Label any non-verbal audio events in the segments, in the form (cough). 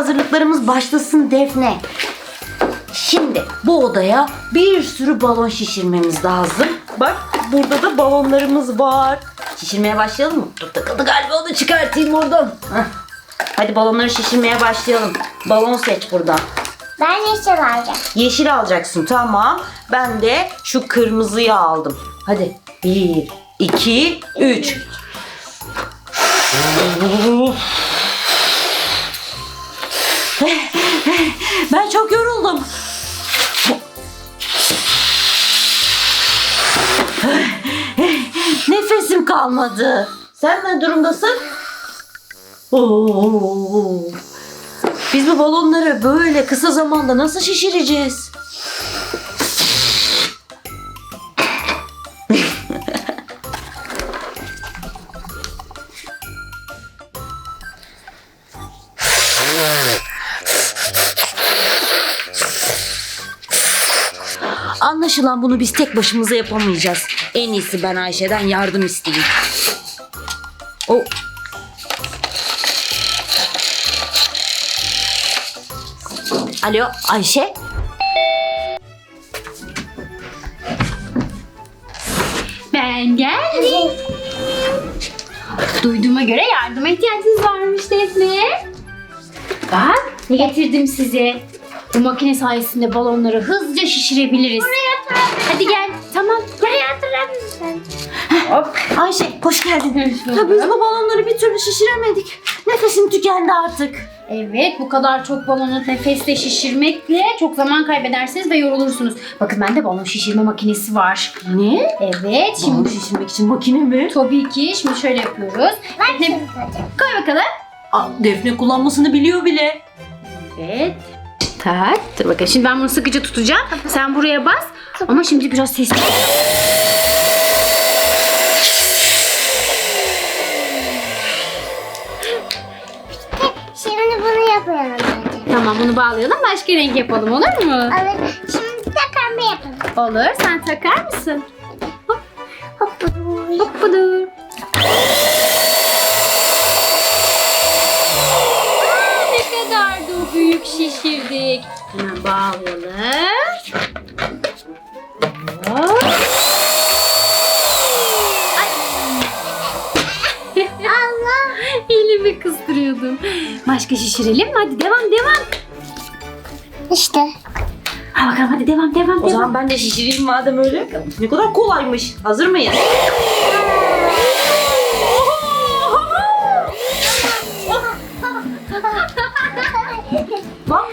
hazırlıklarımız başlasın Defne. Şimdi bu odaya bir sürü balon şişirmemiz lazım. Bak burada da balonlarımız var. Şişirmeye başlayalım mı? Dur takıldı galiba onu çıkartayım oradan. Heh. Hadi balonları şişirmeye başlayalım. Balon seç buradan. Ben yeşil alacağım. Yeşil alacaksın tamam. Ben de şu kırmızıyı aldım. Hadi. Bir, iki, üç. Ben çok yoruldum. Nefesim kalmadı. Sen ne durumdasın? Oo. Biz bu balonları böyle kısa zamanda nasıl şişireceğiz? Anlaşılan bunu biz tek başımıza yapamayacağız. En iyisi ben Ayşe'den yardım isteyeyim. O Alo Ayşe? Ben geldim. Duyduğuma göre yardıma ihtiyacınız varmış Defne. Bak ne getirdim size. Bu makine sayesinde balonları hızlıca şişirebiliriz. Hadi gel. Tamam. Buraya hatırlar mısın? Hop. Ayşe hoş geldin. Ya biz bu balonları bir türlü şişiremedik. Nefesim tükendi artık. Evet bu kadar çok balonu nefesle şişirmekle çok zaman kaybedersiniz ve yorulursunuz. Bakın bende balon şişirme makinesi var. Ne? Evet Balon şimdi şişirmek için makine mi? tabii ki şimdi şöyle yapıyoruz. Şimdi alacağım. koy bakalım. Aa, Defne kullanmasını biliyor bile. Evet. Tak. Dur bakın şimdi ben bunu sıkıca tutacağım. Sen buraya bas. Ama şimdi biraz sesli. Şimdi bunu önce. Tamam bunu bağlayalım. Başka renk yapalım olur mu? Evet. Şimdi de pembe yapalım. Olur. Sen takar mısın? Hop. Hop budur. Aa, ne kadar da büyük şişirdik. Hemen bağlayalım. Hop. Allah. Elimi kıstırıyordum. Başka şişirelim mi? Hadi devam devam. İşte. Ha bakalım hadi devam devam O devam. zaman ben de şişireyim madem öyle. Ne kadar kolaymış. Hazır mıyız?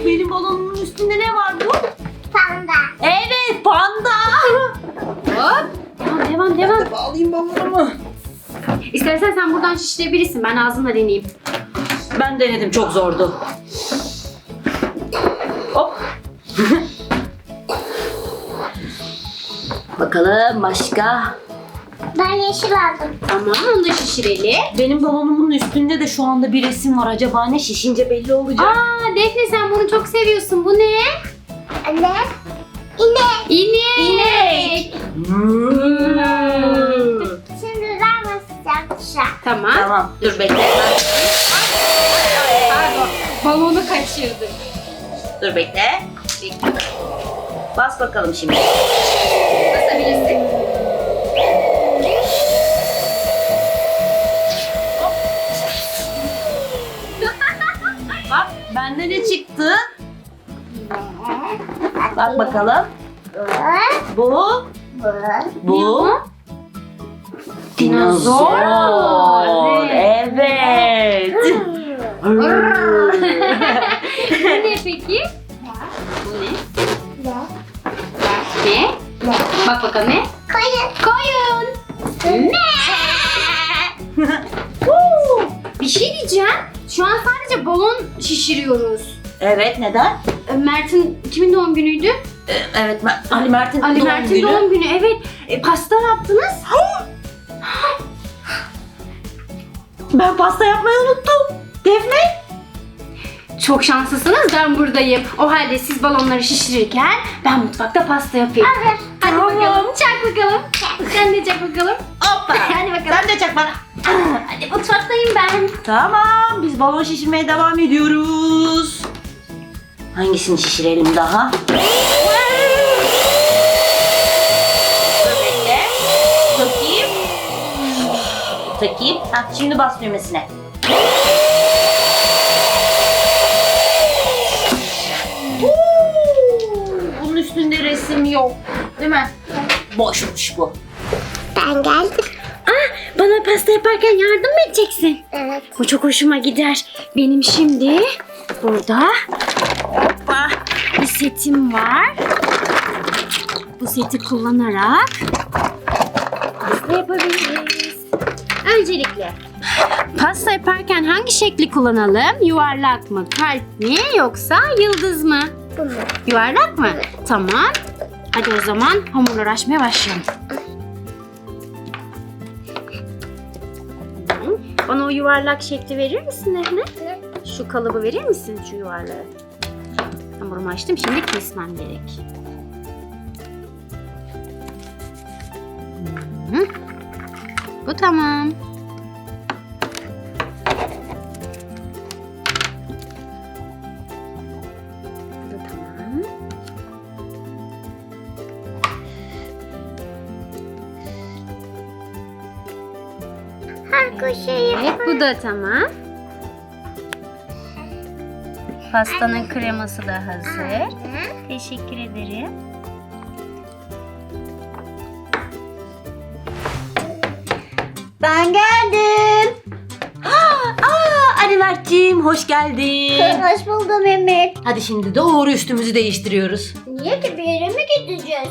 Benim balonumun üstünde ne var bu? Panda. Evet panda. Hop. Devam devam devam. Bağlayayım balonumu. İstersen sen buradan şişirebilirsin. Ben ağzımla deneyeyim. Ben denedim çok zordu. Hop. (laughs) Bakalım başka. Ben yeşil aldım. Tamam onu da şişirelim. Benim balonumun üstünde de şu anda bir resim var. Acaba ne şişince belli olacak. Aa Defne sen bunu çok seviyorsun. Bu ne? Ne? İnek. İnek. İnek. Hmm. Şimdi ben basacağım tuşa. Tamam. Tamam dur bekle. Pardon. Balonu kaçırdık. Dur bekle. Bas bakalım şimdi. Basabilirsin. Bak bende ne çıktı? Bak bakalım. Bu. Bu. Dinozor. (laughs) Evet. Bu ne peki? Bu ne? Ne? Ne? Ne? Bak bakalım ne? Koyun. Koyun. (laughs) Bir şey diyeceğim. Şu an sadece balon şişiriyoruz. evet neden? Mert'in kimin doğum günüydü? Ee, Evet Mer- Ali Mert'in Ali doğum Mert'in günü. doğum günü. Evet. E, pasta yaptınız. Ben pasta yapmayı unuttum. Defne. Çok şanslısınız ben buradayım. O halde siz balonları şişirirken ben mutfakta pasta yapayım. Hazır. Hadi Tamam. bakalım. Çak bakalım. Sen de çak bakalım. Hoppa. (laughs) Hadi bakalım. Sen de çak bana. Hadi mutfaktayım ben. Tamam biz balon şişirmeye devam ediyoruz. Hangisini şişirelim daha? Bekle. Takayım. Takayım. Hah, şimdi bas düğmesine. Bunun üstünde resim yok. Değil mi? Boşmuş bu. Ben geldim. Ah, bana pasta yaparken yardım mı edeceksin? Evet. Bu çok hoşuma gider. Benim şimdi burada hoppa, bir setim var. Bu seti kullanarak pasta yapabiliriz. Öncelikle pasta yaparken hangi şekli kullanalım? Yuvarlak mı, kalp mi yoksa yıldız mı? Bunu. Yuvarlak mı? Tamam. Hadi o zaman hamurları açmaya başlayalım. Bana o yuvarlak şekli verir misin Defne? Şu kalıbı verir misin şu yuvarlağı? Hamurumu açtım. Şimdi kesmem gerek. Hı. Bu tamam. Her köşeyi Evet bu da tamam. Pastanın kreması da hazır. Teşekkür ederim. Ben geldim. Aa, Ali Mert'ciğim hoş geldin. Hoş buldum Mehmet. Hadi şimdi doğru üstümüzü değiştiriyoruz. Niye ki bir yere mi gideceğiz?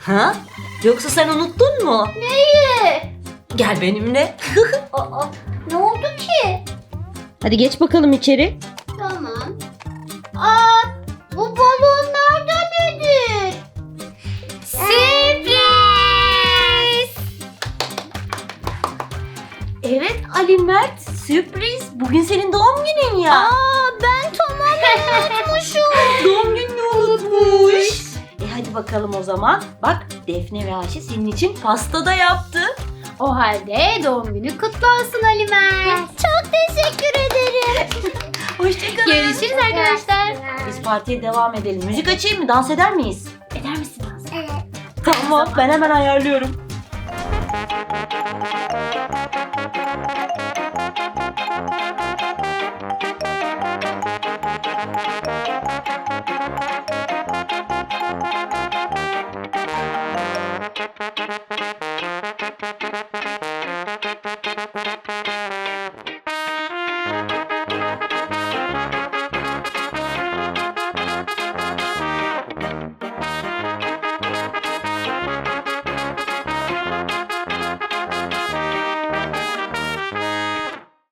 Ha? Yoksa sen unuttun mu? Neyi? Gel benimle. (laughs) Aa, ne oldu ki? Hadi geç bakalım içeri. Tamam. Aa, bu balonlar da nedir? Sürpriz! Evet Ali Mert sürpriz. Bugün senin doğum günün ya. Aa, ben tamamen unutmuşum. (laughs) doğum gününü unutmuş. E hadi bakalım o zaman. Bak Defne ve Ayşe senin için pasta da yaptı. O halde doğum günü kutlu olsun Ali Mert. Çok teşekkür ederim. (laughs) Hoşçakalın. Görüşürüz arkadaşlar. Biz partiye devam edelim. Müzik açayım mı? Dans eder miyiz? Eder misin dans? Evet. Tamam ben hemen ayarlıyorum.